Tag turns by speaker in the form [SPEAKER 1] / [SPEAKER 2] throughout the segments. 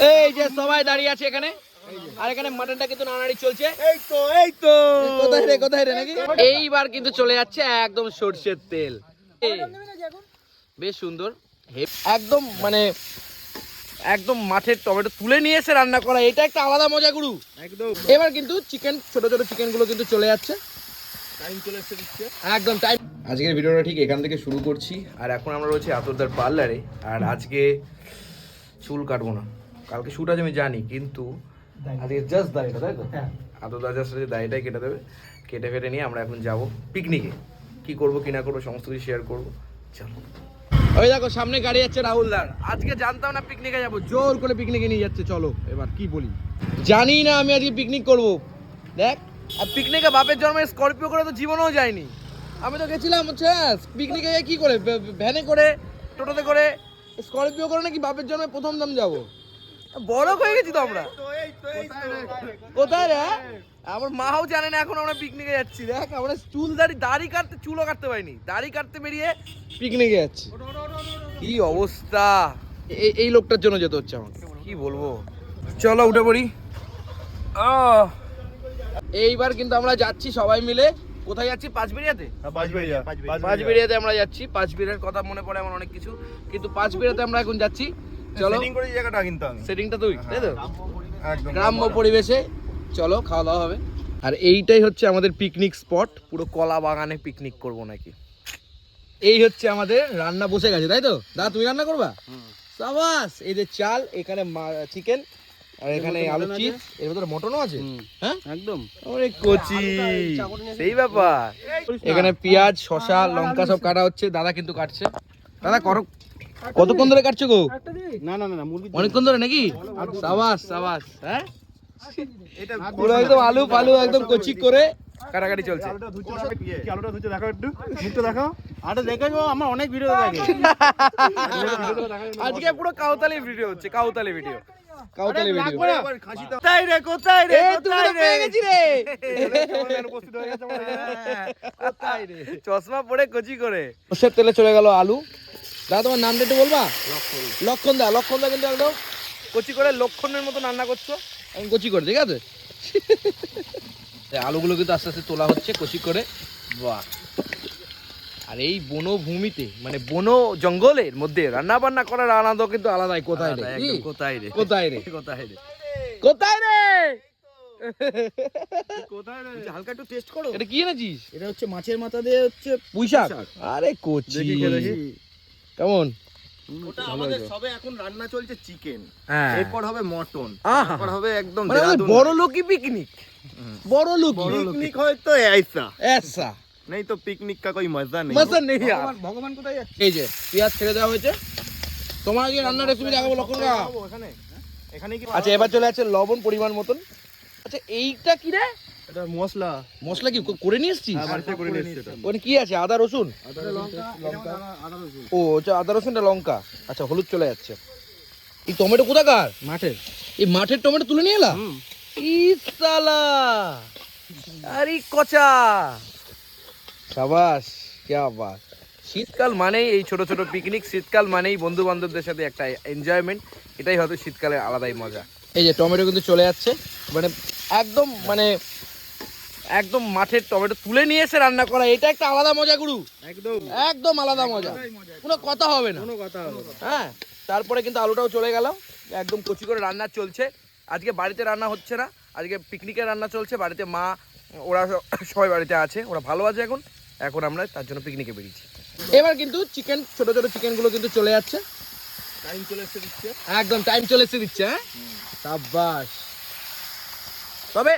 [SPEAKER 1] এই যে সবাই দাঁড়িয়ে আছে এখানে। আর এখানে মাটনটা কিন্তু নাড়াড়ি চলছে।
[SPEAKER 2] এই তো এই তো।
[SPEAKER 1] কোথায় রে কোথায় রে নাকি? এইবার কিন্তু চলে যাচ্ছে একদম সর্ষের তেল। বেশ সুন্দর। হে- একদম মানে একদম মাঠের টমেটো তুলে নিয়ে এসে রান্না করা। এটা একটা আলাদা মজা গুরু।
[SPEAKER 2] একদম।
[SPEAKER 1] এবার কিন্তু চিকেন ছোট ছোট চিকেনগুলো কিন্তু চলে যাচ্ছে। একদম টাইম আজকের ভিডিওটা ঠিক এখান থেকে শুরু করছি। আর এখন আমরা রয়েছি আতরদার পার্লারে আর আজকে চুল কাটবো না। কালকে শুট আছে আমি জানি কিন্তু আজকে জাস্ট দাড়িটা তাই তো? আতরদার জাস্ট দাড়িটাই কেটে দেবে কেটে ফেটে নিয়ে আমরা এখন যাব পিকনিকে কি করব কি না করব সমস্ত কিছু শেয়ার করব। চলো। ওই দেখো সামনে গাড়ি যাচ্ছে রাহুল দার। আজকে জানতাম না পিকনিকে যাব জোর করে পিকনিকে নিয়ে যাচ্ছে চলো। এবার কি বলি? জানি না আমি আজকে পিকনিক করব। দেখ আর পিকনিকে বাপের জন্মে স্করপিও করে তো জীবনেও যায়নি। আমি তো গেছিলাম হচ্ছে পিকনিকে কি করে ভ্যানে করে টোটোতে করে স্করপিও করে নাকি বাপের জন্মে প্রথম দাম যাব? বড় হয়ে গেছি তো আমরা।
[SPEAKER 2] এই তো
[SPEAKER 1] কোথায় রে? আমার মাও জানে না এখন আমরা পিকনিকে যাচ্ছি। দেখ আমরা চুল দাড়ি দাড়ি কাটতে চুলও কাটতে পারিনি। দাড়ি কাটতে বেরিয়ে পিকনিকে যাচ্ছি। কি অবস্থা? এই এই লোকটার জন্য যেতে হচ্ছে আমাকে। কি বলব? চলো উঠে পড়ি। আহ! এইবার কিন্তু আমরা যাচ্ছি সবাই মিলে। কোথায় যাচ্ছি? পাঁচবেরিয়াতে
[SPEAKER 2] পাঁচবেড়িয়া।
[SPEAKER 1] পাঁচবেরিয়াতে আমরা যাচ্ছি। পাঁচবেরিয়ার কথা মনে পড়ে আমার অনেক কিছু। কিন্তু পাঁচবেরিয়াতে আমরা এখন যাচ্ছি। চলো।
[SPEAKER 2] সেটিং করে জায়গাটা কিন্তু আমি।
[SPEAKER 1] সেটিংটা তুই তাই তো?
[SPEAKER 2] একদম।
[SPEAKER 1] গ্রাম্য পরিবেশে চলো খাওয়া দাওয়া হবে। আর এইটাই হচ্ছে আমাদের পিকনিক স্পট পুরো কলা বাগানে পিকনিক করব নাকি। এই হচ্ছে আমাদের রান্না বসে গেছে তাই তো? দাদা তুমি রান্না করবা? সাবাস! এই যে চাল এখানে চিকেন আর এখানে আলু চিপস এর ভিতরে মটনও আছে? হ্যাঁ?
[SPEAKER 3] একদম।
[SPEAKER 1] ওরে কচি! সেই ব্যাপার। এখানে পেঁয়াজ শসা লঙ্কা সব কাটা হচ্ছে দাদা কিন্তু কাটছে। দাদা করো। কতক্ষণ ধরে কাটছো গো?
[SPEAKER 3] না না না মুরগি
[SPEAKER 1] অনেকক্ষণ ধরে নাকি? সাবাস সাবাস হ্যাঁ? পুরো একদম আলু একদম কচি করে কাটাকাটি চলছে।
[SPEAKER 2] আলুটা ধুচ্ছে না কি আলুটা ধুচ্ছে দেখাও একটু? মুখটা দেখাও।
[SPEAKER 3] আরে দেখেছ আমার অনেক ভিডিও
[SPEAKER 1] আজকে পুরো কাউতালি ভিডিও হচ্ছে কাউতালি ভিডিও। কাউতালি ভিডিও। কোথায় রে কোথায় রে গেছি রে।
[SPEAKER 2] হয়ে।
[SPEAKER 1] কোথায় রে? চশমা পরে কচি করে। সর্ষের তেলে চলে গেল আলু। দাদা তোমার নামটা একটু বলবা? লক্ষণ। দা লক্ষণ দা কিন্তু একদম কচি করে লক্ষণের মতো রান্না করছ। আমি কচি করে ঠিক আছে? আলুগুলো কিন্তু আস্তে আস্তে তোলা হচ্ছে কচি করে। বাহ। আর এই বনভূমিতে মানে বন জঙ্গলের মধ্যে রান্না বান্না করার আনন্দ কিন্তু আলাদাই কোথায় রে?
[SPEAKER 3] কোথায় রে?
[SPEAKER 1] কোথায় রে?
[SPEAKER 3] কোথায় রে?
[SPEAKER 1] কোথায় রে?
[SPEAKER 2] কোথায় রে?
[SPEAKER 3] হালকা একটু টেস্ট করো।
[SPEAKER 1] এটা কি এনেছিস?
[SPEAKER 3] এটা হচ্ছে মাছের মাথা দিয়ে হচ্ছে
[SPEAKER 1] পুঁই শাক।
[SPEAKER 3] শাক।
[SPEAKER 1] আরে কচি। কেমন
[SPEAKER 2] ওটা আমাদের সবে এখন রান্না চলছে চিকেন
[SPEAKER 1] হ্যাঁ
[SPEAKER 2] এরপর হবে মটন
[SPEAKER 1] আহা।
[SPEAKER 2] তারপর হবে একদম
[SPEAKER 1] মানে আমাদের
[SPEAKER 2] দেরাদুন।
[SPEAKER 1] বড় লোকই পিকনিক বড় লোকই
[SPEAKER 2] पिकनिक हो तो ऐसा
[SPEAKER 1] ऐसा
[SPEAKER 2] नहीं तो पिकनिक का कोई मजा नहीं
[SPEAKER 1] মজা নেই আর
[SPEAKER 3] ভগবান কোথায় যাচ্ছে
[SPEAKER 1] এই যে পেঁয়াজ ছেড়ে দেওয়া হয়েছে তোমার আজকে রান্নার রেসিপি দেখাবো লক্ষণ কাকা।
[SPEAKER 2] খাবো এখানে এখানে কি
[SPEAKER 1] আচ্ছা এবার চলে আছে লবণ পরিমাণ মতন আচ্ছা এইটা কি রে
[SPEAKER 2] এটা মশলা।
[SPEAKER 1] মশলা কি? করে নিয়ে এসছিস? ওখানে কি আছে? আদা রসুন? ও আচ্ছা আদা রসুনটা লঙ্কা। আচ্ছা হলুদ চলে যাচ্ছে। এই টমেটো কোথাকার?
[SPEAKER 3] মাঠের।
[SPEAKER 1] এই মাঠের টমেটো তুলে নিয়ে এলা? ইসালা আরে কচা! সাবাস क्या বাত শীতকাল মানেই এই ছোট ছোট পিকনিক শীতকাল মানেই বন্ধু বান্ধবদের সাথে একটা এনজয়মেন্ট এটাই হয়তো শীতকালে আলাদাই মজা। এই যে টমেটো কিন্তু চলে যাচ্ছে। মানে একদম মানে একদম মাঠের টমেটো তুলে নিয়ে এসে রান্না করা এটা একটা আলাদা মজা গুরু।
[SPEAKER 3] একদম।
[SPEAKER 1] একদম আলাদা মজা। কোনো কথা হবে না।
[SPEAKER 3] কোনো কথা হবে
[SPEAKER 1] হ্যাঁ তারপরে কিন্তু আলুটাও চলে গেল একদম কচি করে রান্না চলছে। আজকে বাড়িতে রান্না হচ্ছে না আজকে পিকনিকের রান্না চলছে। বাড়িতে মা ওরা সবাই বাড়িতে আছে ওরা ভালো আছে এখন। এখন আমরা তার জন্য পিকনিকে বেরিয়েছি। এবার কিন্তু চিকেন ছোট ছোট চিকেনগুলো কিন্তু চলে যাচ্ছে।
[SPEAKER 2] টাইম চলে এসে দিচ্ছে।
[SPEAKER 1] একদম টাইম চলে এসে দিচ্ছে হ্যাঁ? সাব্বাস। তবে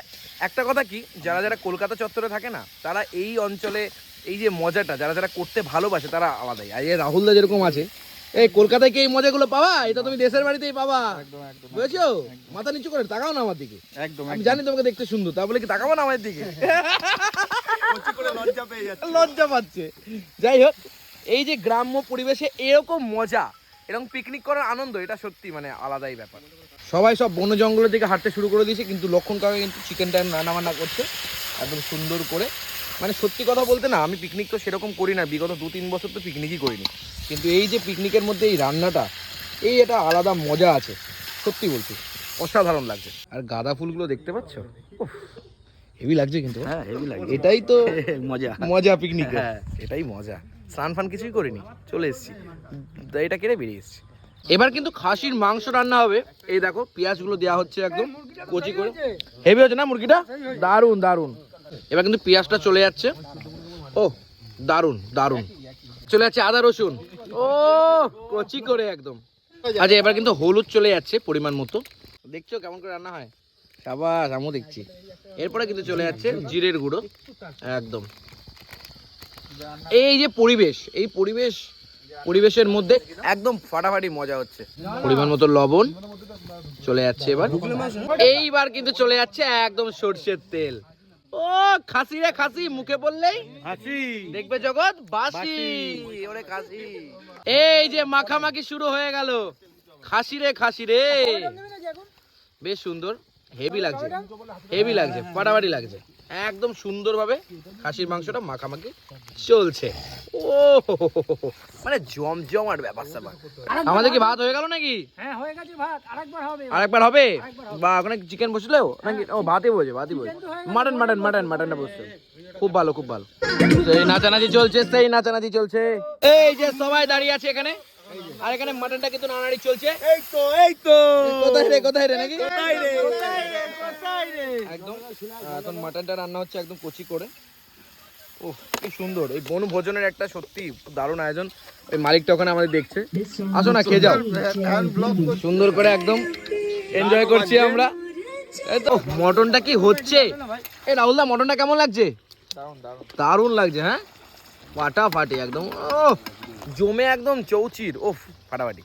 [SPEAKER 1] একটা কথা কি যারা যারা কলকাতা চত্বরে থাকে না তারা এই অঞ্চলে এই যে মজাটা যারা যারা করতে ভালোবাসে তারা আলাদাই। আর এই রাহুলদা যেরকম আছে এই কলকাতায় কি এই মজাগুলো পাবা এটা তুমি দেশের বাড়িতেই পাবা বুঝেছ? মাথা নিচু করে তাকাও না আমার দিকে।
[SPEAKER 2] একদম
[SPEAKER 1] আমি জানি তোমাকে দেখতে সুন্দর তা বলে কি তাকাবো না আমার দিকে?
[SPEAKER 2] লজ্জা
[SPEAKER 1] লজ্জা পাচ্ছে। যাই হোক এই যে গ্রাম্য পরিবেশে এরকম মজা এরকম পিকনিক করার আনন্দ এটা সত্যি মানে আলাদাই ব্যাপার। সবাই সব বন জঙ্গলের দিকে হাঁটতে শুরু করে দিয়েছে কিন্তু লক্ষণ কাকা কিন্তু চিকেনটা রান্না বান্না করছে একদম সুন্দর করে। মানে সত্যি কথা বলতে না আমি পিকনিক তো সেরকম করি না বিগত দু তিন বছর তো পিকনিকই করিনি। কিন্তু এই যে পিকনিকের মধ্যে এই রান্নাটা এই এটা আলাদা মজা আছে সত্যি বলছি অসাধারণ লাগছে। আর গাঁদা ফুলগুলো দেখতে পাচ্ছ? হেভি লাগছে কিন্তু।
[SPEAKER 3] হ্যাঁ হেভি লাগে
[SPEAKER 1] এটাই তো
[SPEAKER 3] মজা।
[SPEAKER 1] মজা পিকনিক
[SPEAKER 3] হ্যাঁ।
[SPEAKER 1] এটাই মজা। স্নান ফান কিছুই করিনি চলে এসেছি। এটা কেটে বেরিয়ে এসেছি। এবার কিন্তু খাসির মাংস রান্না হবে। এই দেখো, পেঁয়াজগুলো দেওয়া হচ্ছে একদম কচি করে। হেভি হচ্ছে না মুরগিটা? দারুণ দারুণ এবার কিন্তু পেঁয়াজটা চলে যাচ্ছে। ও দারুণ দারুণ চলে যাচ্ছে আদা, রসুন। ও, কচি করে একদম। আচ্ছা এবার কিন্তু হলুদ চলে যাচ্ছে পরিমাণ মতো। দেখছ কেমন করে রান্না হয়? সাবাস, আমিও দেখছি। এরপরে কিন্তু চলে যাচ্ছে জিরের গুঁড়ো। একদম। এই যে পরিবেশ, এই পরিবেশ পরিবেশের মধ্যে একদম ফাটাফাটি মজা হচ্ছে। পরিমাণ মতো লবণ চলে যাচ্ছে এবার। এইবার কিন্তু চলে যাচ্ছে একদম সর্ষের তেল। ও খাসি রে খাসি মুখে বললেই
[SPEAKER 3] হাসি
[SPEAKER 1] দেখবে জগৎ বাসি। ওরে খাসি। এই যে মাখামাখি শুরু হয়ে গেল। খাসি রে খাসি রে। বেশ সুন্দর হেভি লাগছে। হেভি লাগছে ফাটাফাটি লাগছে। একদম সুন্দরভাবে খাসির মাংসটা মাখামাখি চলছে। ও। মানে জমজমাট ব্যাপার স্যাপার। আমাদের কি ভাত হয়ে গেল নাকি?
[SPEAKER 4] হ্যাঁ হয়ে গেছে ভাত। আরেকবার হবে।
[SPEAKER 1] আরেকবার হবে? বা ওখানে চিকেন বসলেও নাকি? ও ভাতই বসে ভাতই বসে মাটন মাটন মাটন মাটনটা বসছে। খুব ভালো খুব ভালো। সেই নাচানাচি চলছে সেই নাচানাচি চলছে। এই যে সবাই দাঁড়িয়ে আছে এখানে। আর এখানে মাটনটা কিন্তু নাড়াড়ি চলছে।
[SPEAKER 3] এই তো এই তো।
[SPEAKER 1] কোথায় রে কোথায় রে নাকি?
[SPEAKER 3] কোথায় রে?
[SPEAKER 1] একদম এখন মাটনটা রান্না হচ্ছে একদম কচি করে। ও কি সুন্দর। এই বনভোজনের একটা সত্যি দারুণ আয়োজন। ওই মালিকটা ওখানে আমাদের দেখছে। আসো না খেয়ে যাও। সুন্দর করে একদম এনজয় করছি আমরা। এই তো মটনটা কি হচ্ছে? এই রাহুল দা মটনটা কেমন লাগছে? দারুণ লাগছে হ্যাঁ? ফাটাফাটি একদম ও জমে একদম চৌচির। ও ফাটাফাটি।